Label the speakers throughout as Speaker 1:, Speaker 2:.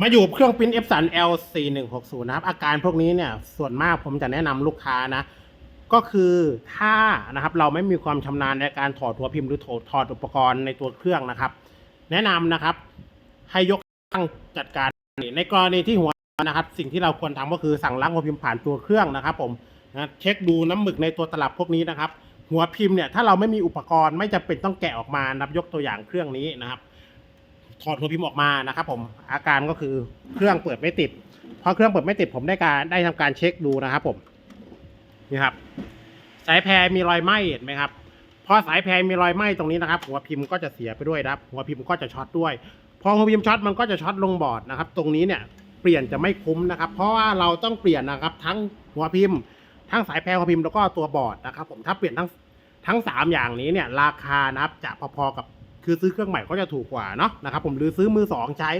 Speaker 1: มาอยู่เครื่องปริ้น Epson L 4 1 6 0 นะครับ อาการพวกนี้เนี่ยส่วนมากผมจะแนะนำลูกค้านะ ก็คือถ้านะครับเราไม่มีความชำนาญในการถอดหัวพิมพ์หรือถอดอุปกรณ์ในตัวเครื่องนะครับ แนะนำนะครับ ให้ยกช่างจัดการในกรณีที่หัวนะครับ สิ่งที่เราควรทำก็คือสั่งล้างหัวพิมพ์ผ่านตัวเครื่องนะครับ ผมนะเช็คดูน้ำหมึกในตัวตลับพวกนี้นะครับ หัวพิมพ์เนี่ยถ้าเราไม่มีอุปกรณ์ไม่จำเป็นต้องแกะออกมานับยกตัวอย่างเครื่องนี้นะครับ ถอดหัวพิมพ์ออกมานะครับผมอาการก็คือเครื่องเปิดไม่ติดพอเครื่องเปิดไม่ติดผมได้การได้ทำการเช็คดูนะครับผมนี่ครับ สายแพรมีรอยไหม้เห็นไหมครับพอสายแพรมีรอยไหม้ตรงนี้นะครับ หัวพิมพ์ก็จะเสียไปด้วยนะครับ หัวพิมพ์ก็จะช็อตด้วย พอหัวพิมพ์ช็อตมันก็จะช็อตลงบอร์ดนะครับ ตรงนี้เนี่ยเปลี่ยนจะไม่คุ้มนะครับ เพราะว่าเราต้องเปลี่ยนนะครับ ทั้งหัวพิมพ์ ทั้งสายแพรหัวพิมพ์แล้วก็ตัวบอร์ดนะครับ ผมถ้าเปลี่ยนทั้งทั้งสามอย่างนี้เนี่ยราคานะครับจะพอๆกับ คือซื้อเครื่องใหม่ก็จะถูกกว่าเนาะนะครับผมหรือซื้อมือสองใช้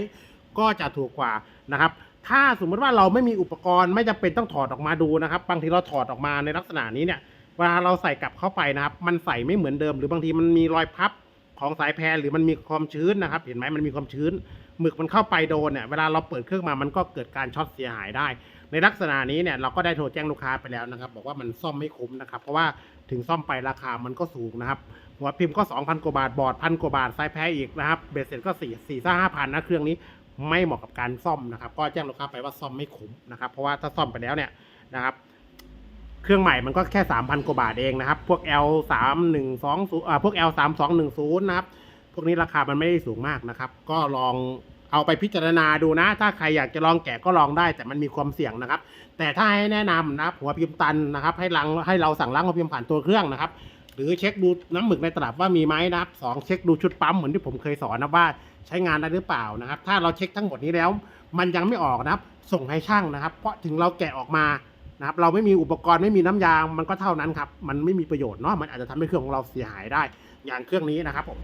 Speaker 1: ก็จะถูกกว่านะครับถ้าสมมติว่าเราไม่มีอุปกรณ์ไม่จำเป็นต้องถอดออกมาดูนะครับบางทีเราถอดออกมาในลักษณะนี้เนี่ยเวลาเราใส่กลับเข้าไปนะครับ มันใส่ไม่เหมือนเดิม หรือบางทีมันมีรอยพับของสายแพรหรือมันมีความชื้นนะครับ เห็นไหมมันมีความชื้น หมึกมันเข้าไปโดนเนี่ยเวลาเราเปิดเครื่องมามันก็เกิดการช็อตเสียหายได้ ในลักษณะนี้เนี่ยเราก็ได้โทรแจ้งลูกค้าไปแล้วนะครับ บอกว่ามันซ่อมไม่คุ้มนะครับ เพราะว่าถึงซ่อมไปราคามันก็สูงนะครับหัวพิมพ์ก็ 2,000 กว่าบาทบอร์ดพันกว่าบาทสายแพรอีกนะครับเบสเสร็จก็4 4 5 5พันนะเครื่องนี้ไม่เหมาะกับการซ่อมนะครับ ก็แจ้งลูกค้าไปว่าซ่อมไม่คุ้มนะครับ เพราะว่าถ้าซ่อมไปแล้วเนี่ยนะครับเครื่องใหม่มันก็แค่ 3,000 กว่าบาทเองนะครับ พวก L 3 1 2 0อ่าพวก L 3 2 1 0นะครับ พวกนี้ราคามันไม่ได้สูงมากนะครับ ก็ลอง เอาไปพิจารณาดูนะ ถ้าใครอยากจะลองแกะก็ลองได้ แต่มันมีความเสี่ยงนะครับ แต่ถ้าให้แนะนำนะครับหัวพิมพ์ตันนะครับ ให้ลังให้เราสั่งล้างหัวพิมพ์ผ่านตัวเครื่องนะครับ หรือเช็คดูน้ำหมึกในตลับว่ามีไหมนะครับสองเช็คดูชุดปั๊มเหมือนที่ผมเคยสอนนะว่าใช้งานได้หรือเปล่านะครับ ถ้าเราเช็คทั้งหมดนี้แล้ว มันยังไม่ออกนะครับ ส่งให้ช่างนะครับ เพราะถึงเราแกะออกมานะครับเราไม่มีอุปกรณ์ไม่มีน้ำยางมันก็เท่านั้นครับ มันไม่มีประโยชน์เนาะมันอาจจะทำให้เครื่องของเราเสียหายได้ อย่างเครื่องนี้นะครับผม